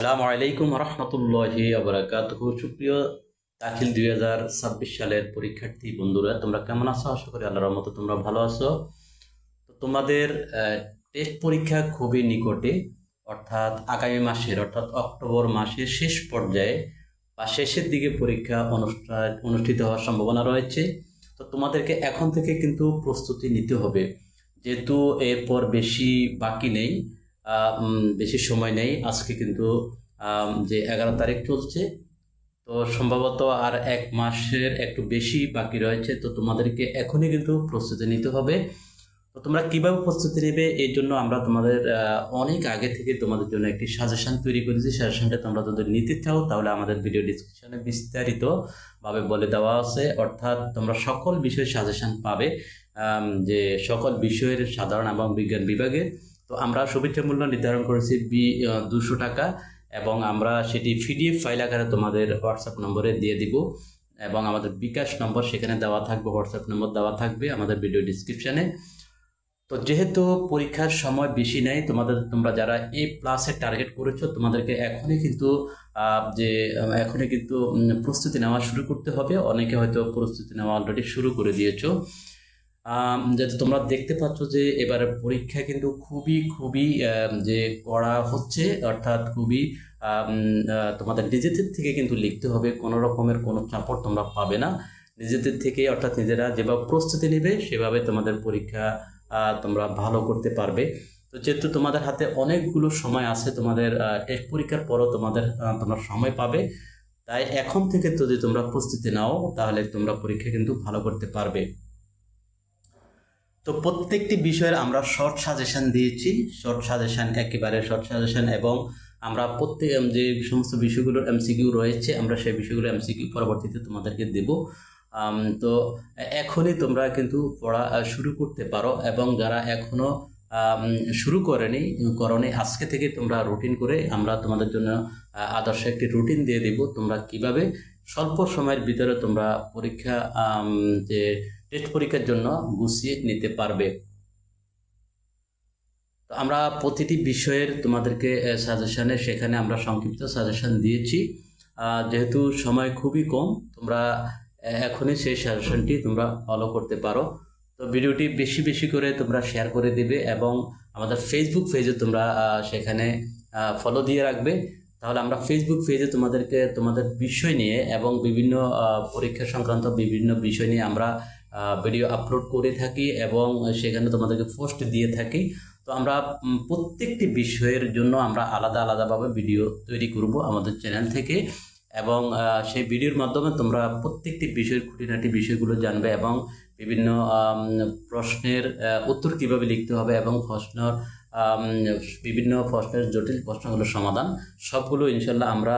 আসসালামু আলাইকুম রহমতুল্লাহি আবরাকাতুহু সুপ্রিয় দাখিল দুই হাজার ছাব্বিশ সালের পরীক্ষার্থী বন্ধুরা, তোমরা কেমন আছো? আশা করি আল্লাহর রহমতে তোমরা ভালো আছো। তো তোমাদের টেস্ট পরীক্ষা খুবই নিকটে, অর্থাৎ আগামী মাসের, অর্থাৎ অক্টোবর মাসের শেষ পর্যায়ে বা শেষের দিকে পরীক্ষা অনুষ্ঠান অনুষ্ঠিত হওয়ার সম্ভাবনা রয়েছে। তো তোমাদেরকে এখন থেকে কিন্তু প্রস্তুতি নিতে হবে। যেহেতু এরপর বেশি বাকি নেই বেশি সময় নেই। আজকে কিন্তু যে এগারো তারিখ চলছে, তো সম্ভবত আর এক মাসের একটু বেশি বাকি রয়েছে। তো তোমাদেরকে এখনই কিন্তু প্রস্তুতি নিতে হবে। তো তোমরা কীভাবে প্রস্তুতি নেবে এই জন্য আমরা তোমাদের অনেক আগে থেকে তোমাদের জন্য একটি সাজেশন তৈরি করেছি। সাজেশনটা তোমরা যদি নিতে চাও, তাহলে আমাদের ভিডিও ডিসক্রিপশনে বিস্তারিতভাবে বলে দেওয়া আছে। অর্থাৎ তোমরা সকল বিষয়ের সাজেশন পাবে যে সকল বিষয়ের সাধারণ এবং বিজ্ঞান বিভাগে তো আমরা শুভেচ্ছা মূল্য নির্ধারণ করেছি বি দুশো টাকা এবং আমরা সেটি পিডিএফ ফাইল আকারে তোমাদের হোয়াটসঅ্যাপ নম্বরে দিয়ে দিব এবং আমাদের বিকাশ নম্বর সেখানে দেওয়া থাকবে হোয়াটসঅ্যাপ নম্বর দেওয়া থাকবে আমাদের ভিডিও ডিসক্রিপশানে তো যেহেতু পরীক্ষার সময় বেশি নেই, তোমাদের, তোমরা যারা এ প্লাসের টার্গেট করেছ, তোমাদেরকে এখনই কিন্তু যে, এখনই কিন্তু প্রস্তুতি নেওয়া শুরু করতে হবে। অনেকে হয়তো প্রস্তুতি নেওয়া অলরেডি শুরু করে দিয়েছ। যাতে তোমরা দেখতে পাচ্ছ যে এবারে পরীক্ষা কিন্তু খুবই খুবই যে করা হচ্ছে, অর্থাৎ খুবই তোমাদের নিজেদের থেকে কিন্তু লিখতে হবে, কোনো রকমের কোনো চাপড় তোমরা পাবে না। নিজেদের থেকে, অর্থাৎ নিজেরা যেভাবে প্রস্তুতি নেবে, সেভাবে তোমাদের পরীক্ষা তোমরা ভালো করতে পারবে। তো যেহেতু তোমাদের হাতে অনেকগুলো সময় আছে, তোমাদের টেস্ট পরীক্ষার পরও তোমাদের তোমরা সময় পাবে। তাই এখন থেকে যদি তোমরা প্রস্তুতি নাও, তাহলে তোমরা পরীক্ষা কিন্তু ভালো করতে পারবে। তো প্রত্যেকটি বিষয়ের আমরা শর্ট সাজেশন দিয়েছি। শর্ট সাজেশন একেবারে শর্ট সাজেশন এবং আমরা প্রত্যেক যে সমস্ত বিষয়গুলোর এমসিকিউ রয়েছে, আমরা সেই বিষয়গুলো এমসিকিউ পরবর্তীতে তোমাদেরকে দেব। তো এখনই তোমরা কিন্তু পড়া শুরু করতে পারো এবং যারা এখনও শুরু করেনি, করনি, আজকে থেকে তোমরা রুটিন করে আমরা তোমাদের জন্য আদর্শ একটি রুটিন দিয়ে দিব। তোমরা কীভাবে স্বল্প সময়ের ভিতরে তোমরা পরীক্ষা যে টেস্ট পরীক্ষার জন্য গুছিয়ে নিতে পারবে। তো আমরা প্রতিটি বিষয়ের তোমাদেরকে সাজেশনে সেখানে আমরা সংক্ষিপ্ত সাজেশন দিয়েছি। যেহেতু সময় খুবই কম, তোমরা এখনই সেই সাজেশনটি তোমরা ফলো করতে পারো। তো ভিডিওটি বেশি বেশি করে তোমরা শেয়ার করে দিবে এবং আমাদের ফেসবুক পেজে তোমরা সেখানে ফলো দিয়ে রাখবে। তাহলে আমরা ফেসবুক পেজে তোমাদেরকে, তোমাদের বিষয় নিয়ে এবং বিভিন্ন পরীক্ষা সংক্রান্ত বিভিন্ন বিষয় নিয়ে আমরা ভিডিও আপলোড করে থাকি এবং সেখানে তোমাদেরকে পোস্ট দিয়ে থাকি। তো আমরা প্রত্যেকটি বিষয়ের জন্য আমরা আলাদা আলাদাভাবে ভিডিও তৈরি করব আমাদের চ্যানেল থেকে এবং সেই ভিডিওর মাধ্যমে তোমরা প্রত্যেকটি বিষয়ের খুঁটিনাটি বিষয়গুলো জানবে এবং বিভিন্ন প্রশ্নের উত্তর কীভাবে লিখতে হবে এবং প্রশ্নের বিভিন্ন প্রশ্নের জটিল প্রশ্নগুলোর সমাধান। সবগুলো ইনশাল্লাহ আমরা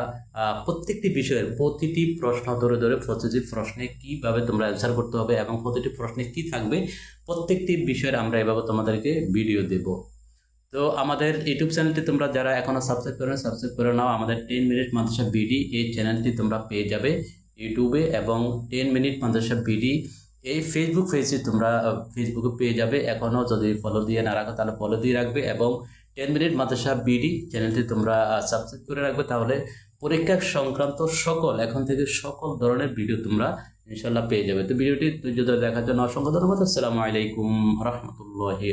প্রত্যেকটি বিষয়ের প্রতিটি প্রশ্ন ধরে ধরে প্রতিটি প্রশ্নে কীভাবে তোমরা অ্যান্সার করতে হবে এবং প্রতিটি প্রশ্নে কি থাকবে, প্রত্যেকটি বিষয়ের আমরা এভাবে তোমাদেরকে ভিডিও দেব। তো আমাদের ইউটিউব চ্যানেলটি তোমরা যারা এখনও সাবস্ক্রাইব করে সাবস্ক্রাইব করে নাও। আমাদের টেন মিনিট মাদ্রাসা বিডি এই চ্যানেলটি তোমরা পেয়ে যাবে। ইউটিউবে এবং টেন মিনিট মাদ্রাসা বিডি এই ফেসবুক পেজে তোমরা ফেসবুকে পেয়ে যাবে। এখনও যদি ফলো দিয়ে না রাখো, তাহলে ফলো দিয়ে রাখবে এবং টেন মিনিট মাদ্রাসা বিডি চ্যানেলটি তোমরা সাবস্ক্রাইব করে রাখবে। তাহলে পরীক্ষা সংক্রান্ত সকল, এখন থেকে সকল ধরনের ভিডিও তোমরা ইনশাল্লাহ পেয়ে যাবে। তো ভিডিওটি যদি দেখার জন্য অসংখ্য ধন্যবাদ। আসসালামু আলাইকুম রহমতুল্লাহি